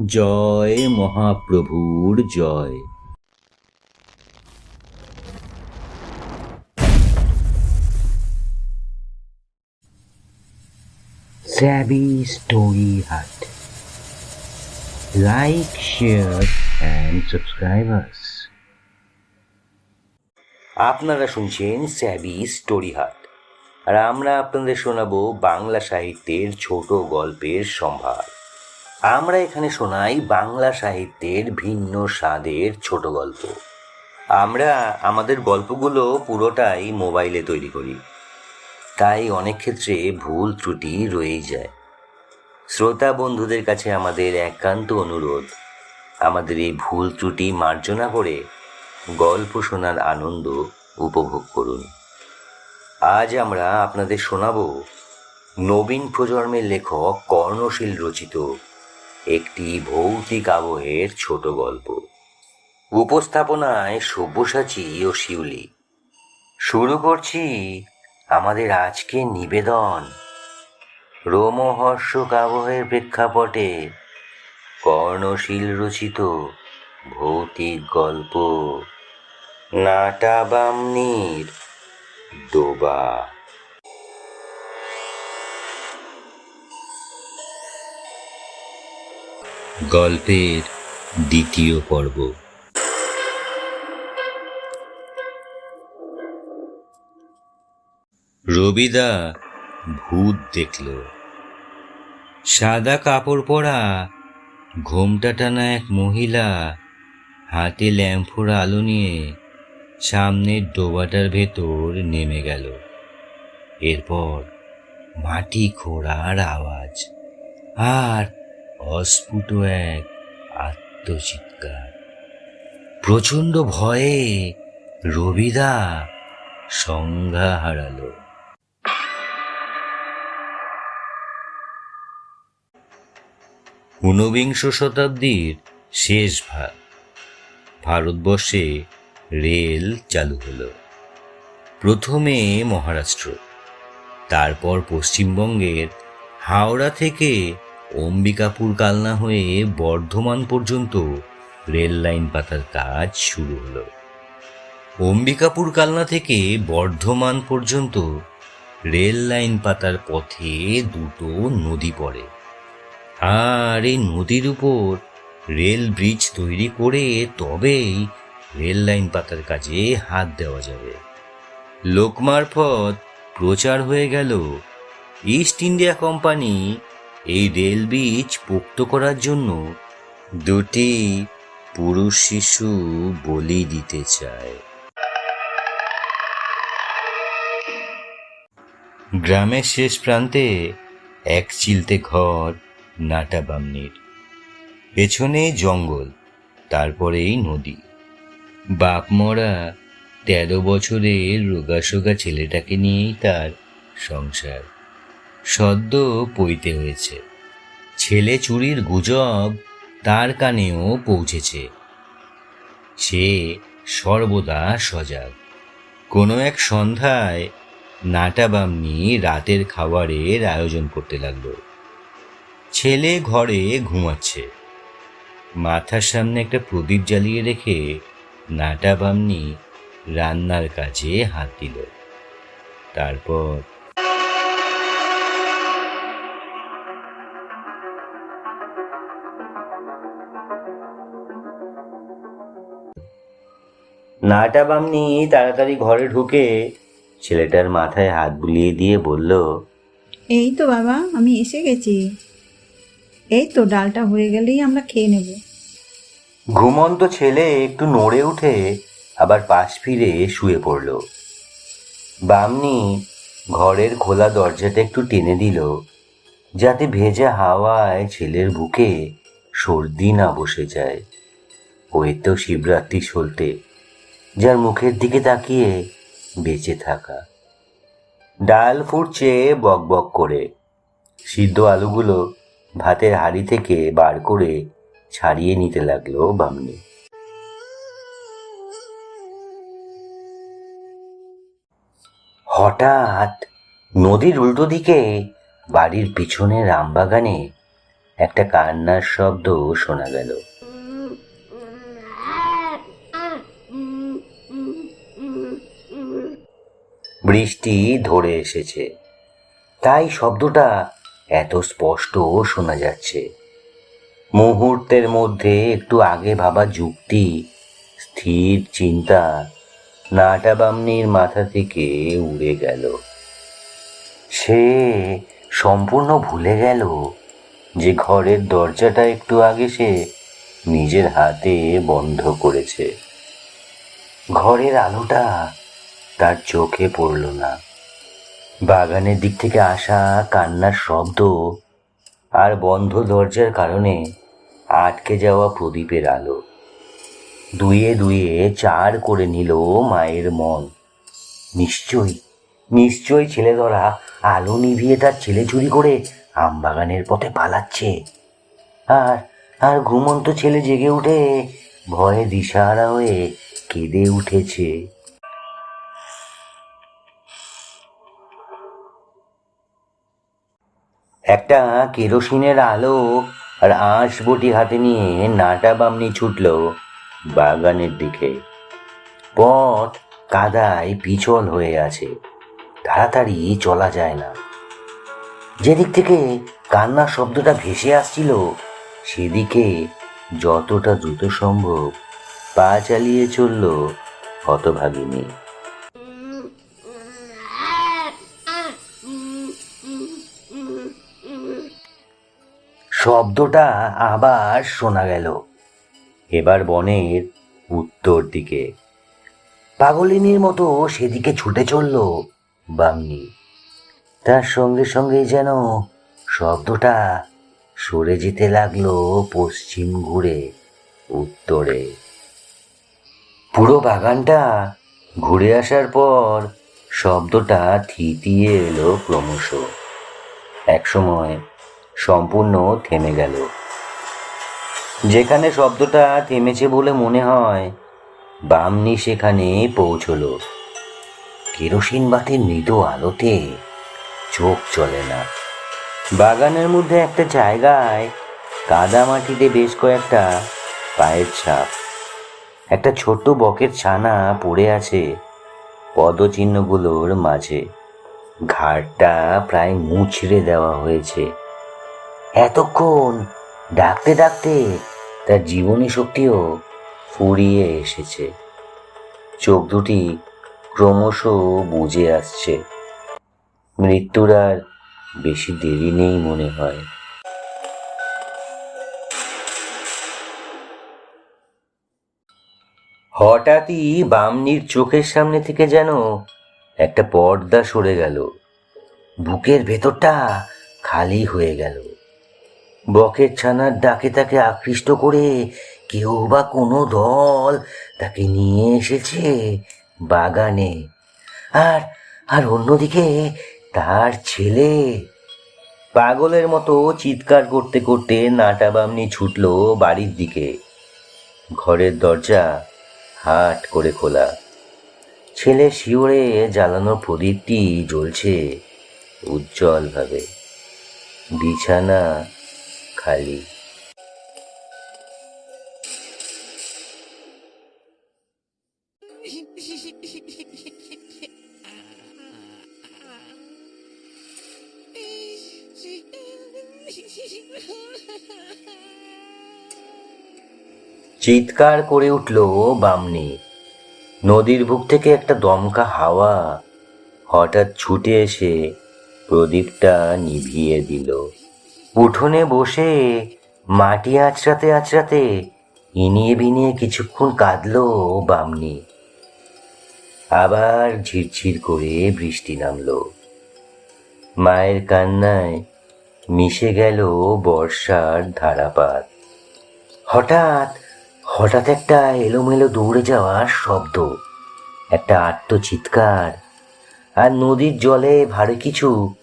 জয় মহাপ্রভুর জয় Savvy Story Hut. Like, share and subscribe us. আপনারা শুনছেন স্যাবি স্টোরি হাট আর আমরা আপনাদের শোনাবো বাংলা সাহিত্যের ছোট গল্পের সম্ভার আমরা এখানে শোনাই বাংলা সাহিত্যের ভিন্ন স্বাদের ছোট গল্প। আমরা আমাদের গল্পগুলো পুরোটাই মোবাইলে তৈরি করি। তাই অনেক ক্ষেত্রে ভুল ত্রুটি রয়েই যায়। শ্রোতা বন্ধুদের কাছে আমাদের একান্ত অনুরোধ, আমাদের এই ভুল ত্রুটি মার্জনা করে গল্প শোনার আনন্দ উপভোগ করুন। আজ আমরা আপনাদের শোনাবো নবীন প্রজন্মের লেখক কর্ণশীল রচিত একটি ভৌতিক আবহের ছোট গল্প। উপস্থাপনায় সব্যসাচী ও শিউলি। শুরু করছি আমাদের আজকের নিবেদন রোমহর্ষক আবহের প্রেক্ষাপটে কর্ণশীল রচিত ভৌতিক গল্প। নাটা বামনির ডোবা। গল্পের দ্বিতীয় পর্ব। রবিদা ভূত দেখল। সাদা কাপড় পরা ঘোমটা টানা এক মহিলা হাতে ল্যাম্পোর আলো নিয়ে সামনের ডোবাটার ভেতর নেমে গেল। এরপর মাটি খোঁড়ার আওয়াজ, আর অস্ফুট এক আত্মচিৎকার। প্রচণ্ড ভয়ে রবিদা সংজ্ঞা হারালো। ঊনবিংশ শতাব্দীর শেষ ভাগ। ভারতবর্ষে রেল চালু হলো। প্রথমে মহারাষ্ট্র, তারপর পশ্চিমবঙ্গের হাওড়া থেকে অম্বিকাপুর কালনা হয়ে বর্ধমান পর্যন্ত রেল লাইন পাতার কাজ শুরু হলো। অম্বিকাপুর কালনা থেকে বর্ধমান পর্যন্ত রেল লাইন পাতার পথে দুটো নদী পড়ে। আর এই নদীর উপর রেল ব্রিজ তৈরি করে তবেই রেল লাইন পাতার কাজে হাত দেওয়া যাবে। লোকমারফত প্রচার হয়ে গেল ইস্ট ইন্ডিয়া কোম্পানি এই রেল বীজ পোক্ত করার জন্য দুটি পুরুষ শিশু বলি দিতে চায়। গ্রামের শেষ প্রান্তে এক চিলতে ঘর, নাটা বামনির। পেছনে জঙ্গল, তারপরেই নদী। বাপ মরা তেরো বছরের রোগাসোগা ছেলেটাকে নিয়েই তার সংসার। সদ্য পইতে হয়েছে। ছেলে চুরির গুজব তার কানেও পৌঁছেছে। সে সর্বদা সজাগ। কোনো এক সন্ধ্যায় নাটা বামনি রাতের খাবারের আয়োজন করতে লাগল। ছেলে ঘরে ঘুমাচ্ছে। মাথার সামনে একটা প্রদীপ জ্বালিয়ে রেখে নাটা বামনি রান্নার কাজে হাত দিল। তারপর নাটা বামনি তাড়াতাড়ি ঘরে ঢুকে ছেলেটার মাথায় হাত বুলিয়ে দিয়ে বলল এই তো বাবা আমি এসে গেছি। এই তো ডালটা হয়ে গেলেই আমরা খেয়ে নেব। ঘুমন্ত ছেলে একটু নড়ে উঠে আবার পাশ ফিরে শুয়ে পড়ল। বামনি ঘরের খোলা দরজাটা একটু টেনে দিল যাতে ভেজা হাওয়ায় ছেলের বুকে সর্দি না বসে যায়। ওই তো শিবরাত্রি সলতে যার মুখের দিকে তাকিয়ে বেঁচে থাকা। ডাল ফুটছে বক বক করে। সিদ্ধ আলুগুলো ভাতের হাঁড়ি থেকে বার করে ছাড়িয়ে নিতে লাগল বামনি। হঠাৎ নদীর উল্টো দিকে বাড়ির পিছনের আমবাগানে একটা কান্নার শব্দ শোনা গেল। বৃষ্টি ধরে এসেছে। তাই শব্দটা এত স্পষ্ট শোনা যাচ্ছে। মুহূর্তের মধ্যে একটু আগে ভাবা যুক্তি, স্থির চিন্তা নাটা বামনির মাথা থেকে উড়ে গেল। সে সম্পূর্ণ ভুলে গেল যে ঘরের দরজাটা একটু আগে সে নিজের হাতে বন্ধ করেছে। ঘরের আলোটা তার চোখে পড়ল না। বাগানের দিক থেকে আসা কান্নার শব্দ আর বন্ধ দরজার কারণে আটকে যাওয়া প্রদীপের আলো। দুয়ে দুয়ে চার করে নিল মায়ের মন। নিশ্চয়ই নিশ্চয়ই ছেলে ধরা আলো নিভিয়ে তার ছেলে চুরি করে আমবাগানের পথে পালাচ্ছে। আর আর ঘুমন্ত ছেলে জেগে উঠে ভয়ে দিশাহারা হয়ে কেঁদে উঠেছে। একটা কেরোসিনের আলো আর আঁশ বটি হাতে নিয়ে নাটা বামনি ছুটল বাগানের দিকে। পথ কাদায় পিছল হয়ে আছে। তাড়াতাড়ি চলা যায় না। যেদিক থেকে কান্নার শব্দটা ভেসে আসছিল, সেদিকে যতটা দ্রুত সম্ভব পা চালিয়ে চলল হতভাগিনী। শব্দটা আবার শোনা গেল। এবার বনের উত্তর দিকে। পাগলিনীর মতো সেদিকে ছুটে চলল বামনি। তার সঙ্গে সঙ্গে যেন শব্দটা সরে যেতে লাগল পশ্চিম ঘুরে উত্তরে। পুরো বাগানটা ঘুরে আসার পর শব্দটা থিতিয়ে এলো ক্রমশ। একসময় সম্পূর্ণ থেমে গেল। যেখানে শব্দটা থেমেছে বলে মনে হয়, বামনি সেখানে পৌঁছলো। কেরোসিন বাতির মৃদু আলোতে চোখ চলে না। বাগানের মধ্যে একটা জায়গায় কাদা মাটিতে বেশ কয়েকটা পায়ের ছাপ, একটা ছোট্ট বকের ছানা পড়ে আছে পদচিহ্নগুলোর মাঝে। ঘাড়টা প্রায় মুছড়ে দেওয়া হয়েছে। এতক্ষণ ডাকতে ডাকতে তার জীবনী শক্তিও ফুরিয়ে এসেছে। চোখ দুটি ক্রমশ বুঝে আসছে। মৃত্যুর আর বেশি দেরি নেই মনে হয়। হঠাৎই বামনির চোখের সামনে থেকে যেন একটা পর্দা সরে গেল। বুকের ভেতরটা খালি হয়ে গেল। বকের ছানার ডাকে তাকে আকৃষ্ট করে কেউ বা কোনো দল তাকে নিয়ে এসেছে বাগানে। আর আর অন্যদিকে তার ছেলে। পাগলের মতো চিৎকার করতে করতে নাটা বামনি ছুটল বাড়ির দিকে। ঘরের দরজা হাট করে খোলা। ছেলে শিওরে জ্বালানো প্রদীপটি জ্বলছে উজ্জ্বলভাবে। বিছানা খালি। চিৎকার করে উঠল বামনি, নদীর বুক থেকে একটা দমকা হাওয়া হঠাৎ ছুটে এসে প্রদীপটা নিভিয়ে দিল। উঠোনে বসে মাটি আঁচড়াতে আঁচড়াতে ইনিয়ে বিনিয়ে কিছুক্ষণ কাঁদলো বামনি। আবার ঝিরঝির করে বৃষ্টি নামলো। মায়ের কান্নায় মিশে গেল বর্ষার ধারাপাত। হঠাৎ হঠাৎ একটা এলোমেলো দৌড়ে যাওয়ার শব্দ, একটা আত্মচিৎকার, আর নদীর জলে ভারী কিছু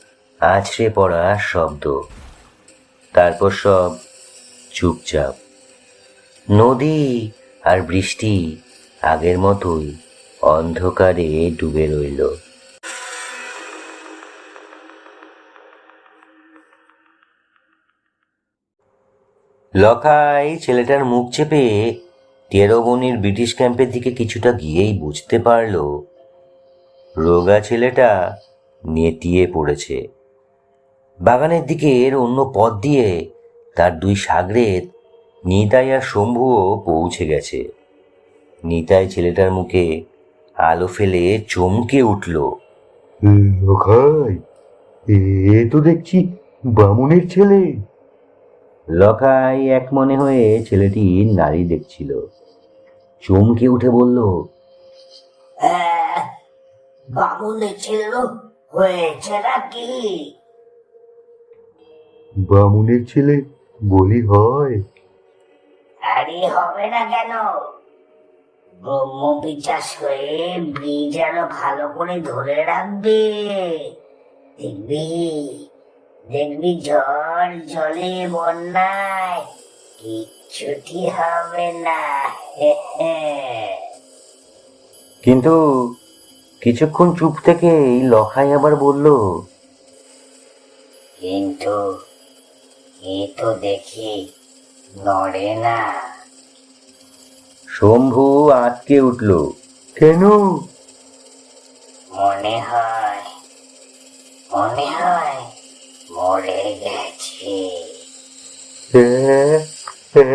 আছড়ে পড়ার শব্দ। তারপর সব চুপচাপ। নদী আর বৃষ্টি আগের মতোই অন্ধকারে ডুবে রইল। লখাই ছেলেটার মুখ চেপে তেরোবনির ব্রিটিশ ক্যাম্পের দিকে কিছুটা গিয়েই বুঝতে পারল, রোগা ছেলেটা নেতিয়ে পড়েছে। বাগানের দিকের অন্য পথ দিয়ে তার দুই সাগরেদ নিতাই আর শম্ভুও পৌঁছে গেছে। নিতাই ছেলেটার মুখে আলো ফেলে চমকে উঠল। লখাই এ তো দেখছি বামুনের ছেলে। লখাই এক মনে হয়ে ছেলেটি নারী দেখছিল। চমকে উঠে বলল বামুনের ছিল হয়েছে নাকি? বামুনের ছেলে বলি হয়। আরে হবে না কেন? ব্রহ্ম বিশ্বাস হয়ে ব্রিজ আরও ভালো করে ধরে রাখবে। দেখবি? দেখবি ঝড় জলে বন্যায় কিচ্ছুটি হবে না। কিন্তু কিছুক্ষণ চুপ থেকে এই লখাই আবার বলল কিন্তু এ তো দেখি নড়ে না? শম্ভু আটকে উঠল। কেন? মনে হয় মনে হয় মরে গেছে। এ-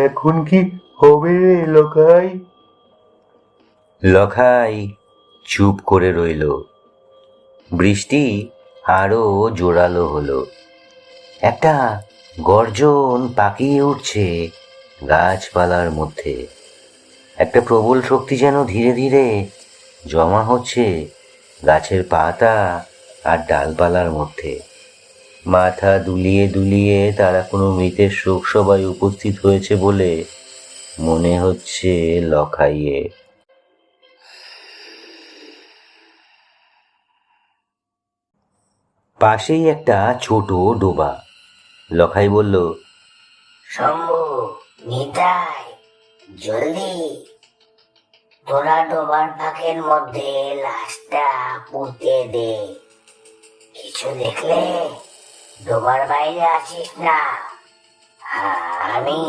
এখন কি হবে লখাই লখাই চুপ করে রইল। বৃষ্টি আরও জোরালো হলো। একটা গর্জন পাকিয়ে উঠছে গাছপালার মধ্যে। একটা প্রবল শক্তি যেন ধীরে ধীরে জমা হচ্ছে গাছের পাতা আর ডালপালার মধ্যে। মাথা দুলিয়ে দুলিয়ে তারা কোনো মৃতের শোক সভায় উপস্থিত হয়েছে বলে মনে হচ্ছে লখাইয়ে। পাশেই একটা ছোট ডোবা। লখাই বলল শম্ভু নিতাই জলদি। তোরা ডোবার ফাঁকের মধ্যে লাশটা পুঁতে দে। কিছু দেখলে ডোবার বাইরে আসিস না। আমি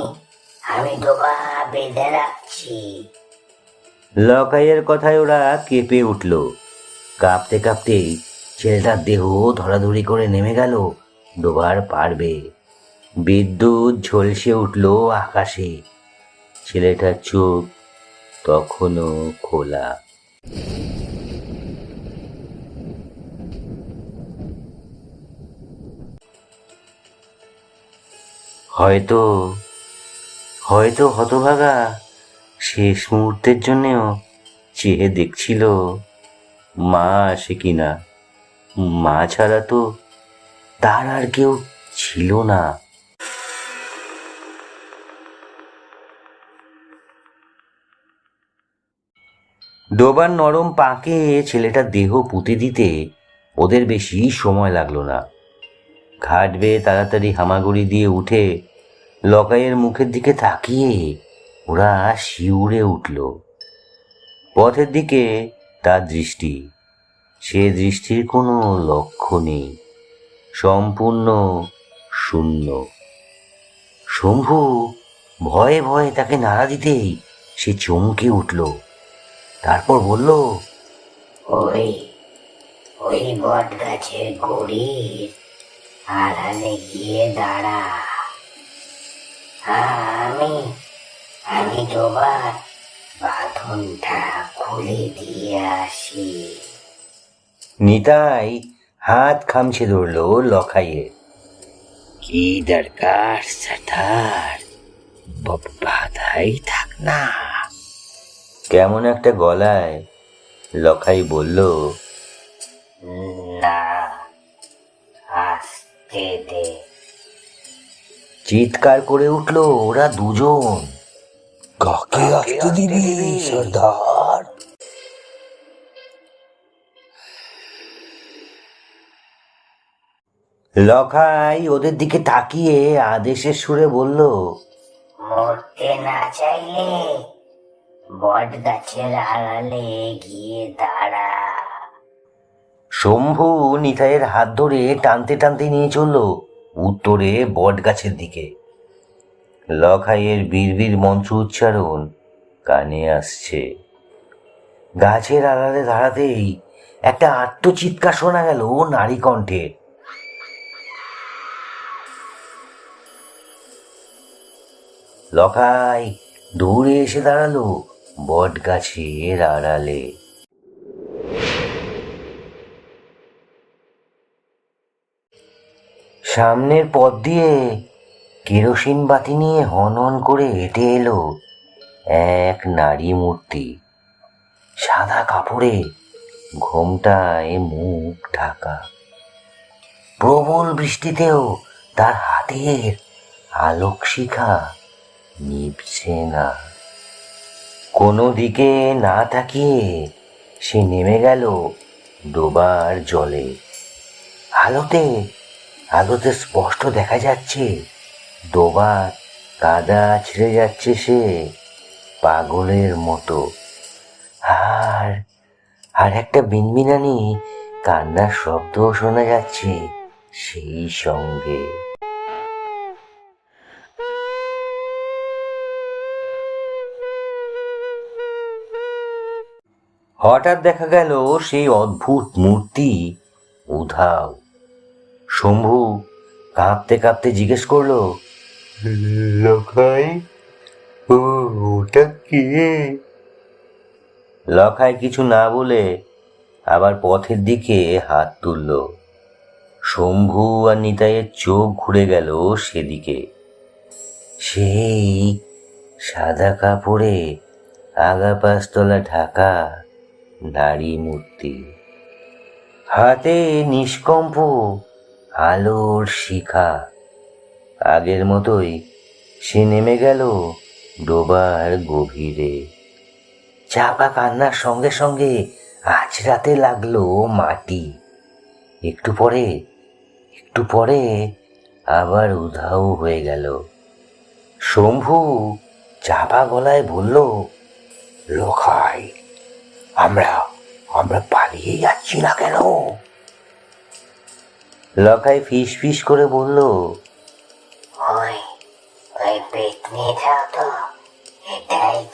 আমি ডোবা বেঁধে রাখছি। লকাইয়ের কথায় ওরা কেঁপে উঠল। কাঁপতে কাঁপতে ছেলেটার দেহ ধরাধরি করে নেমে গেল ডোবার পারবে বিদ্যুৎ ঝলসে উঠল আকাশে। ছেলেটার চোখ তখনও খোলা। হয়তো হয়তো হতভাগা, শেষ মুহূর্তের জন্যেও চেয়ে দেখছিল মা আসে কিনা। মা ছাড়া তো তার আর কেউ ছিল না। ডোবার নরম পাকে ছেলেটার দেহ পুঁতে দিতে ওদের বেশি সময় লাগল না। ঘাট বেয়ে তাড়াতাড়ি হামাগুড়ি দিয়ে উঠে লকাইয়ের মুখের দিকে তাকিয়ে ওরা শিউরে উঠল। পথের দিকে তার দৃষ্টি। সে দৃষ্টির কোনো লক্ষ্য নেই। সম্পূর্ণ শূন্য। শম্ভু ভয়ে ভয়ে তাকে নাড়া দিতেই সে চমকে উঠল। তারপর বলল ওই ওই বট গাছের গড়ির আড়ালে গিয়ে দাঁড়া। আমি আমি তোমার বাঁধনটা খুলে দিয়ে আসি। নিতাই হাত খামছে ধরল লখাইয়ে। কি দরকার সাঠার বাধাই থাক না। কেমন একটা গলায় লখাই বলল না আসতে দে। চিৎকার করে উঠল ওরা দুজন। কাকে আসতে দিবি? সর্দার? লখাই ওদের দিকে তাকিয়ে আদেশের সুরে বলল মরতে না চাইলে বট গাছের আড়ালে গিয়ে দাঁড়া। শম্ভু নিতাইয়ের হাত ধরে টানতে টানতে নিয়ে চলল উত্তরে বট গাছের দিকে। লখাইয়ের বীরবীর মন্ত্র উচ্চারণ কানে আসছে। গাছের আড়ালে দাঁড়াতেই একটা আত্মচিৎকার শোনা গেল নারী কণ্ঠে। লখাই দূরে এসে দাঁড়াল। বট গাছের আড়ালে। সামনের পথ দিয়ে কেরোসিন বাতি নিয়ে হনন করে হেঁটে এলো এক নারী মূর্তি। সাদা কাপড়ে ঘোমটায় মুখ ঢাকা। প্রবল বৃষ্টিতেও তার হাতের আলোক শিখা নিভছে না। কোনো দিকে না তাকিয়ে সে নেমে গেল ডোবার জলে। আলোতে আলোতে স্পষ্ট দেখা যাচ্ছে, ডোবার কাদা ছিঁড়ে যাচ্ছে সে পাগলের মতো। আর আর একটা বিনবিনানি কান্নার শব্দও শোনা যাচ্ছে সেই সঙ্গে। হঠাৎ দেখা গেল সেই অদ্ভুত মূর্তি উধাও। শম্ভু কাঁপতে কাঁপতে জিজ্ঞেস করল লখাই ও ওটা কে? লখায় কিছু না বলে আবার পথের দিকে হাত তুলল। শম্ভু আর নিতাইয়ের চোখ ঘুরে গেল সেদিকে। সেই সাদা কাপড়ে আগা পাঁচতলা ঢাকা নারী মূর্তি। হাতে নিষ্কম্প আলোর শিখা। আগের মতোই সে নেমে গেল ডোবার গভীরে। চাপা কান্নার সঙ্গে সঙ্গে আছড়াতে লাগল মাটি। একটু পরে একটু পরে আবার উধাও হয়ে গেল। শম্ভু চাপা গলায় বলল লখাই আমরা আমরা পালিয়ে যাচ্ছি না কেন? লকাই ফিস ফিস করে বলল ওই ওই পেতনিটাও তো এটাই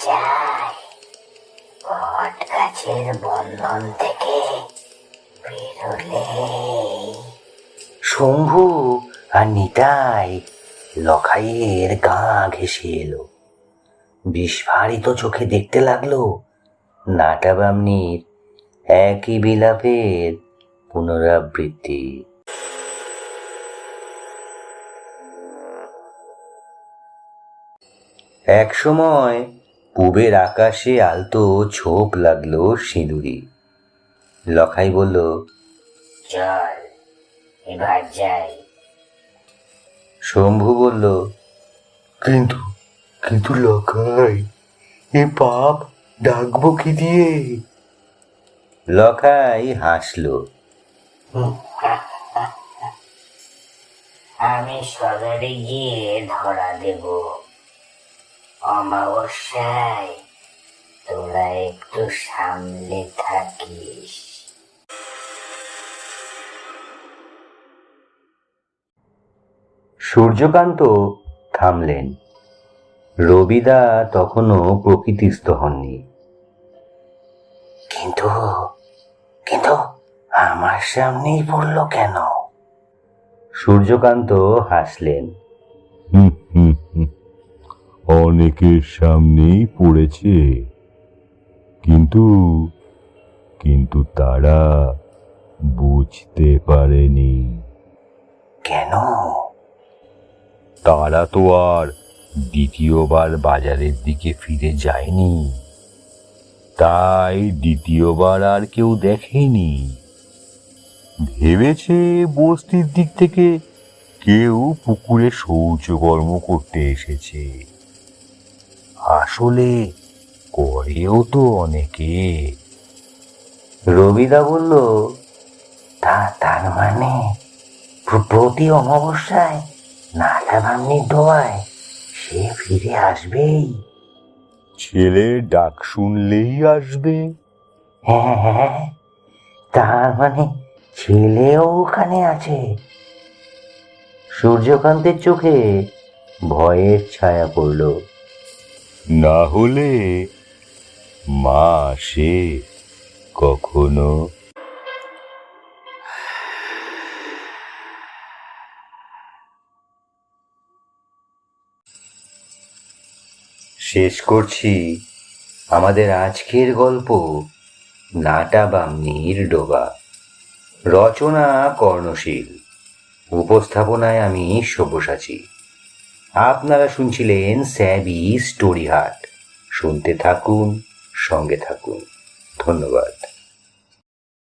বট গাছের বন্ধন থেকে বেরোলেই শম্ভু আর নিতাই লখাইয়ের গা ঘেসে এলো। বিস্ফারিত চোখে দেখতে লাগল নাটা বামনির একই বিলাপের পুনরাবৃত্তি। এক সময় পূবের আকাশে আলতো ছোপ লাগল সিঁদুরি। লখাই বলল চল এবার যাই। শম্ভু বলল কিন্তু কিন্তু লখাই এ পাপ ডাকবো কি দিয়ে? লখাই হাসলো। আমি সদরে গিয়ে ধরা দেব। অমাবস্যায় তোরা একটু সামলে থাকিস। সূর্যকান্ত থামলেন। রবিদা তখনও প্রকৃতিস্থ হননি। কিন্তু কিন্তু আমার সামনেই পড়ল কেন? সূর্যকান্ত হাসলেন। হুম হুম হুম। অনেকের সামনেই পড়েছে। কিন্তু কিন্তু তারা বুঝতে পারেনি। কেন? তারা তো আর দ্বিতীয়বার বাজারের দিকে ফিরে যায়নি। তাই দ্বিতীয়বার আর কেউ দেখেনি। ভেবেছে বস্তির দিক থেকে কেউ পুকুরে শৌচকর্ম করতে এসেছে। আসলে করেও তো অনেকে। রবিদা বলল, তা তার মানে প্রতি অমাবস্যায় নাটা ভাঙনির দোয়ায় সে ফিরে আসবেই। ছেলের ডাক শুনলেই আসবে। হ্যাঁ হ্যাঁ তার মানে ছেলেও ওখানে আছে। সূর্যকান্তের চোখে ভয়ের ছায়া পড়ল। না হলে মা সে কখনো। শেষ করছি আমাদের আজকের গল্প নাটা বামনির ডোবা। রচনা কর্ণশীল। উপস্থাপনায় আমি সব্যসাচী। আপনারা শুনছিলেন স্যাবি স্টোরি হাট শুনতে থাকুন, সঙ্গে থাকুন। ধন্যবাদ।